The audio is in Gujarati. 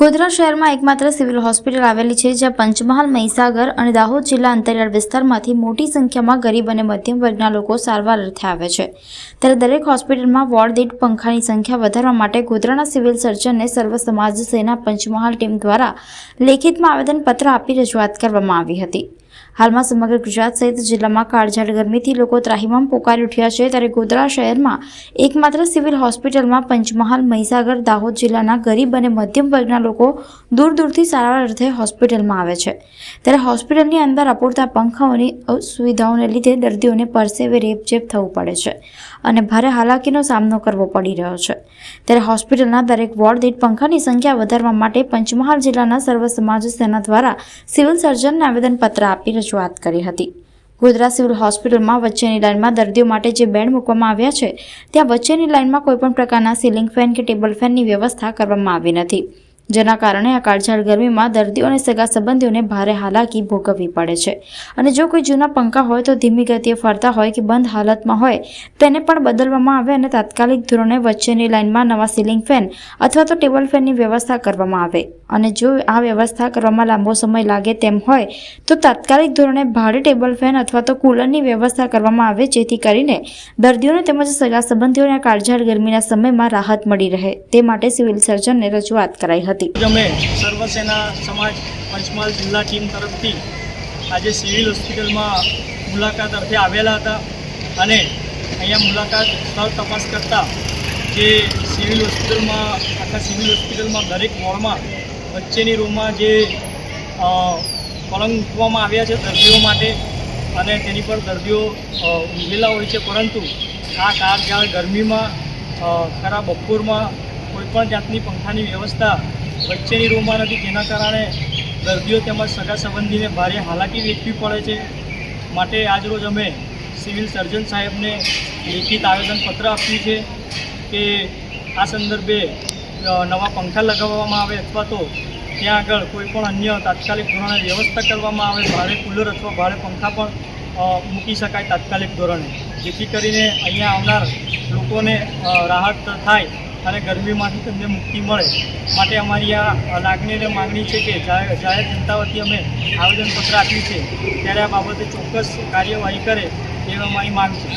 ગોધરા શહેરમાં એકમાત્ર સિવિલ હોસ્પિટલ આવેલી છે, જ્યાં પંચમહાલ, મહીસાગર અને દાહોદ જિલ્લા અંતરિયાળ વિસ્તારમાંથી મોટી સંખ્યામાં ગરીબ અને મધ્યમ વર્ગના લોકો સારવાર અર્થે આવે છે. ત્યારે દરેક હોસ્પિટલમાં વોર્ડ દીઠ પંખાની સંખ્યા વધારવા માટે ગોધરાના સિવિલ સર્જનને સર્વ સમાજ સેના પંચમહાલ ટીમ દ્વારા લેખિતમાં આવેદનપત્ર આપી રજૂઆત કરવામાં આવી હતી. હાલમાં સમગ્ર ગુજરાત સહિત જિલ્લામાં કાળઝાળ ગરમીથી લોકો ત્રાહિમામ પોકારી ઉઠ્યા છે. ત્યારે ગોધરા શહેરમાં એકમાત્ર સિવિલ હોસ્પિટલમાં પંચમહાલ, મહીસાગર, દાહોદ જિલ્લાના ગરીબ અને મધ્યમ વર્ગના લોકો દૂર દૂરથી સારવાર અર્થે હોસ્પિટલમાં આવે છે. ત્યારે હોસ્પિટલની અંદર અપૂરતા પંખાઓની સુવિધાઓને લીધે દર્દીઓને પરસેવે રેપઝેપ થવું પડે છે અને ભારે હાલાકીનો સામનો કરવો પડી રહ્યો છે. ત્યારે હોસ્પિટલના દરેક વોર્ડ દીઠ પંખાની સંખ્યા વધારવા માટે પંચમહાલ જિલ્લાના સર્વ સમાજ સેના દ્વારા સિવિલ સર્જનને આવેદનપત્ર આપી રજૂઆત કરી હતી. ગોધરા સિવિલ હોસ્પિટલમાં વચ્ચેની લાઇનમાં દર્દીઓ માટે જે બેડ મૂકવામાં આવ્યા છે, ત્યાં વચ્ચેની લાઇનમાં કોઈપણ પ્રકારના સીલિંગ ફેન કે ટેબલ ફેનની વ્યવસ્થા કરવામાં આવી નથી. જેના કારણે આ કાળઝાળ ગરમીમાં દર્દીઓ અને સગા સંબંધીઓને ભારે હાલાકી ભોગવવી પડે છે. અને જો કોઈ જૂના પંખા હોય તો ધીમી ગતિએ ફરતા હોય કે બંધ હાલતમાં હોય, તેને પણ બદલવામાં આવે અને તાત્કાલિક ધોરણે વચ્ચેની લાઇનમાં નવા સીલિંગ ફેન અથવા તો ટેબલ ફેનની વ્યવસ્થા કરવામાં આવે. અને જો આ વ્યવસ્થા કરવામાં લાંબો સમય લાગે તેમ હોય, તો તાત્કાલિક ધોરણે ભારે ટેબલ ફેન અથવા તો કુલરની વ્યવસ્થા કરવામાં આવે, જેથી કરીને દર્દીઓને તેમજ સગા સંબંધીઓને આ કાળઝાળ ગરમીના સમયમાં રાહત મળી રહે. તે માટે સિવિલ સર્જનને રજૂઆત કરાઈ હતી. આજ અમે સર્વસેના સમાજ પંચમહાલ જિલ્લા ટીમ તરફથી આજે સિવિલ હોસ્પિટલમાં મુલાકાત અર્થે આવેલા હતા અને અહીંયા મુલાકાત સ્થળ તપાસ કરતા જે સિવિલ હોસ્પિટલમાં, આખા સિવિલ હોસ્પિટલમાં દરેક વોર્ડમાં વચ્ચેની રૂમમાં જે પલંગ મૂકવામાં આવ્યા છે દર્દીઓ માટે અને તેની પર દર્દીઓ ઊંઘેલા હોય છે. પરંતુ આ કાળઝાળ ગરમીમાં ખરા બપોરમાં કોઈપણ જાતની પંખાની વ્યવસ્થા વચ્ચેની રૂમમાં નથી. જેના કારણે દર્દીઓ તેમજ સગા સંબંધીને ભારે હાલાકી વેઠવી પડે છે. માટે આજરોજ અમે સિવિલ સર્જન સાહેબને લેખિત આવેદનપત્ર આપ્યું છે કે આ સંદર્ભે નવા પંખા લગાવવામાં આવે અથવા તો ત્યાં આગળ કોઈપણ અન્ય તાત્કાલિક ધોરણે વ્યવસ્થા કરવામાં આવે ભાડે કુલર અથવા ભાડે પંખા પણ મૂકી શકાય તાત્કાલિક ધોરણે. જેથી કરીને અહીંયા આવનાર લોકોને રાહત થાય અને ગરમીમાંથી તેમને મુક્તિ મળે. માટે અમારી આ લાગણી અને માગણી છે કે જાહેર જનતા વતી અમે આવેદનપત્ર આપ્યું છે. ત્યારે આ બાબતે ચોક્કસ કાર્યવાહી કરે એવી અમારી માંગ છે.